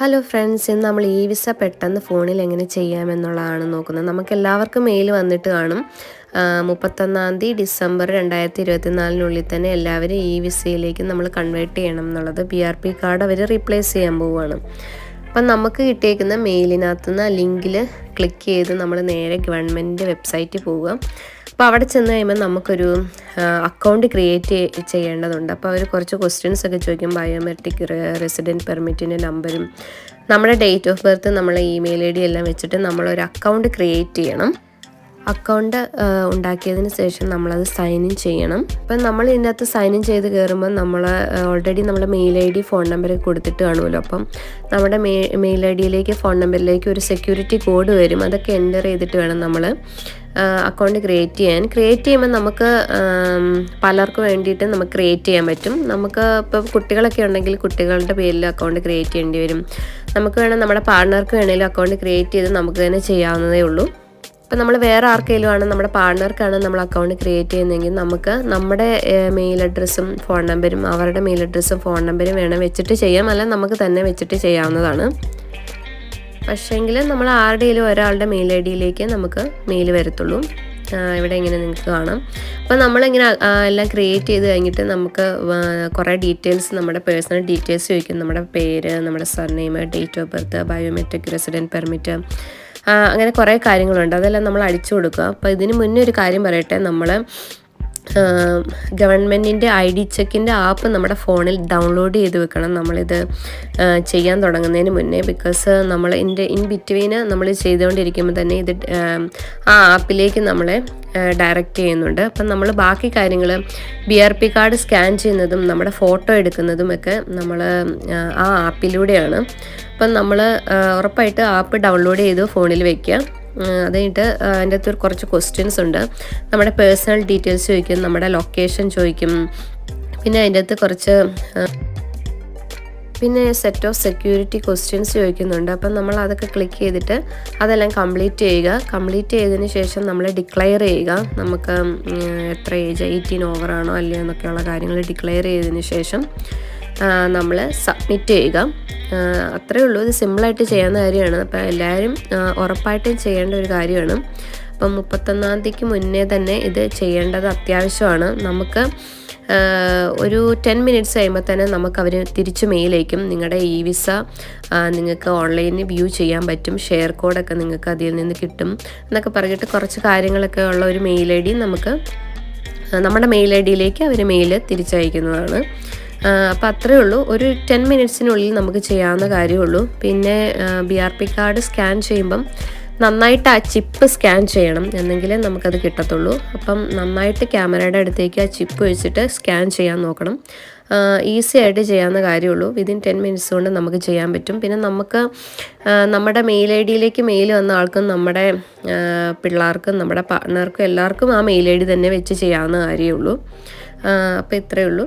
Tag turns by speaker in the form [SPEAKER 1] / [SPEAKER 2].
[SPEAKER 1] Hello friends ഇന്ന് നമ്മൾ ഈ വിസ പെട്ടെന്ന് ഫോണിൽ എങ്ങനെ ചെയ്യാമെന്നുള്ളതാണ് നോക്കുന്നത്. നമുക്ക് എല്ലാവർക്കും മെയിൽ വന്നിട്ട് കാണും. മുപ്പത്തൊന്നാം തീയതി ഡിസംബർ രണ്ടായിരത്തി ഇരുപത്തിനാലിനുള്ളിൽ തന്നെ എല്ലാവരും ഈ വിസയിലേക്ക് നമ്മൾ കൺവേർട്ട് ചെയ്യണം എന്നുള്ളത് പി ആർ പി കാർഡ് അവർ റീപ്ലേസ് ചെയ്യാൻ പോവുകയാണ്. അപ്പം നമുക്ക് കിട്ടിയേക്കുന്ന മെയിലിനകത്തുനിന്ന് ലിങ്കിൽ ക്ലിക്ക് ചെയ്ത് നമ്മൾ നേരെ ഗവൺമെന്റിന്റെ വെബ്സൈറ്റിൽ പോവുക. അപ്പോൾ അവിടെ ചെന്ന് കഴിയുമ്പോൾ നമുക്കൊരു അക്കൗണ്ട് ക്രിയേറ്റ് ചെയ്യേണ്ടതുണ്ട്. അപ്പോൾ അവർ കുറച്ച് ക്വസ്റ്റ്യൻസ് ഒക്കെ ചോദിക്കും. ബയോമെട്രിക് റെസിഡന്റ് പെർമിറ്റിന്റെ നമ്പരും നമ്മുടെ ഡേറ്റ് ഓഫ് ബർത്ത് നമ്മളെ ഇമെയിൽ ഐ ഡി എല്ലാം വെച്ചിട്ട് നമ്മളൊരു അക്കൗണ്ട് ക്രിയേറ്റ് ചെയ്യണം. അക്കൗണ്ട് ഉണ്ടാക്കിയതിന് ശേഷം നമ്മളത് സൈൻ ഇൻ ചെയ്യണം. അപ്പം നമ്മൾ ഇതിനകത്ത് സൈൻ ഇൻ ചെയ്ത് കയറുമ്പോൾ നമ്മൾ ഓൾറെഡി നമ്മുടെ mail I D phone number കൊടുത്തിട്ട് കാണുമല്ലോ. അപ്പം നമ്മുടെ മെയിൽ ഐ ഡിയിലേക്ക് ഫോൺ നമ്പറിലേക്ക് ഒരു സെക്യൂരിറ്റി കോഡ് വരും. അതൊക്കെ എന്റർ ചെയ്തിട്ട് വേണം നമ്മൾ അക്കൗണ്ട് ക്രിയേറ്റ് ചെയ്യാൻ. ക്രിയേറ്റ് ചെയ്യുമ്പോൾ നമുക്ക് പലർക്ക് വേണ്ടിയിട്ട് നമുക്ക് ക്രിയേറ്റ് ചെയ്യാൻ പറ്റും. നമുക്ക് ഇപ്പോൾ കുട്ടികളൊക്കെ ഉണ്ടെങ്കിൽ കുട്ടികളുടെ പേരിൽ അക്കൗണ്ട് ക്രിയേറ്റ് ചെയ്യേണ്ടി വരും. നമുക്ക് വേണം നമ്മുടെ പാർട്ട്ണർക്ക് വേണമെങ്കിലും അക്കൗണ്ട് ക്രിയേറ്റ് ചെയ്ത് നമുക്ക് തന്നെ ചെയ്യാവുന്നതേ ഉള്ളൂ. ഇപ്പം നമ്മൾ വേറെ ആർക്കെങ്കിലും ആണ് നമ്മുടെ പാർട്ട്ണർക്കാണ് നമ്മൾ അക്കൗണ്ട് ക്രിയേറ്റ് ചെയ്യുന്നതെങ്കിൽ നമുക്ക് നമ്മുടെ മെയിൽ അഡ്രസ്സും ഫോൺ നമ്പരും അവരുടെ മെയിൽ അഡ്രസ്സും ഫോൺ നമ്പരും വേണം വെച്ചിട്ട് ചെയ്യാം. അല്ലെങ്കിൽ നമുക്ക് തന്നെ വെച്ചിട്ട് ചെയ്യാവുന്നതാണ്. പക്ഷേങ്കിൽ നമ്മൾ ആരുടെയും ഒരാളുടെ മെയിൽ ഐ ഡിയിലേക്ക് നമുക്ക് മെയിൽ വരത്തുള്ളൂ. ഇവിടെ ഇങ്ങനെ നിങ്ങൾക്ക് കാണാം. അപ്പോൾ നമ്മളിങ്ങനെ എല്ലാം ക്രിയേറ്റ് ചെയ്ത് കഴിഞ്ഞിട്ട് നമുക്ക് കുറേ ഡീറ്റെയിൽസ് നമ്മുടെ പേഴ്സണൽ ഡീറ്റെയിൽസ് ചോദിക്കും. നമ്മുടെ പേര് നമ്മുടെ surname date of birth biometric resident permit അങ്ങനെ കുറേ കാര്യങ്ങളുണ്ട്. അതെല്ലാം നമ്മൾ അടിച്ചു കൊടുക്കുക. അപ്പോൾ ഇതിന് മുന്നേ ഒരു കാര്യം പറയട്ടെ. നമ്മൾ ഗവൺമെന്റിന്റെ ഐ ഡി ചെക്കിന്റെ ആപ്പ് നമ്മുടെ ഫോണിൽ ഡൗൺലോഡ് ചെയ്ത് വെക്കണം. നമ്മളിത് ചെയ്യാൻ തുടങ്ങുന്നതിന് മുന്നേ ബിക്കോസ് നമ്മൾ ഇന്റെ ഇൻ ബിറ്റ്വീന് നമ്മൾ ചെയ്തുകൊണ്ടിരിക്കുമ്പോൾ തന്നെ ഇത് ആ ആപ്പിലേക്ക് നമ്മളെ ഡയറക്റ്റ് ചെയ്യുന്നുണ്ട്. അപ്പം നമ്മൾ ബാക്കി കാര്യങ്ങൾ B R P card scan ചെയ്യുന്നതും നമ്മുടെ ഫോട്ടോ എടുക്കുന്നതും ഒക്കെ നമ്മൾ ആ ആപ്പിലൂടെയാണ്. അപ്പം നമ്മൾ ഉറപ്പായിട്ട് ആപ്പ് ഡൗൺലോഡ് ചെയ്ത് ഫോണിൽ വെക്കുക അത് കഴിഞ്ഞിട്ട് അതിന്റെ അകത്ത് കുറച്ച് ക്വസ്റ്റ്യൻസ് ഉണ്ട്. നമ്മുടെ പേഴ്സണൽ ഡീറ്റെയിൽസ് ചോദിക്കും നമ്മുടെ ലൊക്കേഷൻ ചോദിക്കും. പിന്നെ അതിന്റെ അകത്ത് കുറച്ച് പിന്നെ സെറ്റ് ഓഫ് സെക്യൂരിറ്റി ക്വസ്റ്റ്യൻസ് ചോദിക്കുന്നുണ്ട്. അപ്പം നമ്മൾ അതൊക്കെ ക്ലിക്ക് ചെയ്തിട്ട് അതെല്ലാം കംപ്ലീറ്റ് ചെയ്യുക. കംപ്ലീറ്റ് ചെയ്തതിന് ശേഷം നമ്മൾ ഡിക്ലെയർ ചെയ്യുക. നമുക്ക് എത്ര ഏജ് എയ്റ്റീൻ ഓവറാണോ അല്ലയോ? എന്നൊക്കെയുള്ള കാര്യങ്ങൾ ഡിക്ലെയർ ചെയ്തതിന് ശേഷം നമ്മൾ സബ്മിറ്റ് ചെയ്യുക. അത്രയേ ഉള്ളൂ. ഇത് സിമ്പിളായിട്ട് ചെയ്യാവുന്ന കാര്യമാണ്. അപ്പോൾ എല്ലാവരും ഉറപ്പായിട്ടും ചെയ്യേണ്ട ഒരു കാര്യമാണ്. അപ്പം മുപ്പത്തൊന്നാം തീയതിക്ക് മുന്നേ തന്നെ ഇത് ചെയ്യേണ്ടത് അത്യാവശ്യമാണ്. നമുക്ക് ഒരു ടെൻ മിനിറ്റ്സ് കഴിയുമ്പോൾ തന്നെ നമുക്ക് അവർ തിരിച്ച് മെയിലേക്കും നിങ്ങളുടെ ഇ വിസ നിങ്ങൾക്ക് ഓൺലൈനിൽ വ്യൂ ചെയ്യാൻ പറ്റും. ഷെയർ കോഡൊക്കെ നിങ്ങൾക്ക് അതിൽ നിന്ന് കിട്ടും എന്നൊക്കെ പറഞ്ഞിട്ട് കുറച്ച് കാര്യങ്ങളൊക്കെ ഉള്ള ഒരു മെയിൽ ഐ ഡി നമുക്ക് നമ്മുടെ മെയിൽ ഐ ഡിയിലേക്ക് അവർ മെയിൽ തിരിച്ചയക്കുന്നതാണ്. അപ്പോൾ അത്രയേ ഉള്ളൂ. ഒരു ടെൻ മിനിറ്റ്സിനുള്ളിൽ നമുക്ക് ചെയ്യാവുന്ന കാര്യമുള്ളൂ. പിന്നെ B R P card scan ചെയ്യുമ്പം നന്നായിട്ട് ആ ചിപ്പ് സ്കാൻ ചെയ്യണം എന്നെങ്കിലേ നമുക്കത് കിട്ടത്തുള്ളൂ. അപ്പം നന്നായിട്ട് ക്യാമറയുടെ അടുത്തേക്ക് ആ ചിപ്പ് വെച്ചിട്ട് സ്കാൻ ചെയ്യാൻ നോക്കണം. ഈസി ആയിട്ട് ചെയ്യാവുന്ന കാര്യമുള്ളൂ. വിതിൻ ടെൻ മിനിറ്റ്സ് കൊണ്ട് നമുക്ക് ചെയ്യാൻ പറ്റും. പിന്നെ നമുക്ക് നമ്മുടെ മെയിൽ ഐ ഡിയിലേക്ക് മെയിൽ വന്ന ആൾക്കും നമ്മുടെ പിള്ളേർക്കും നമ്മുടെ പാർട്ട്ണർക്കും എല്ലാവർക്കും ആ മെയിൽ ഐ ഡി തന്നെ വെച്ച് ചെയ്യാവുന്ന കാര്യമുള്ളൂ. അപ്പോൾ ഇത്രയേ ഉള്ളൂ.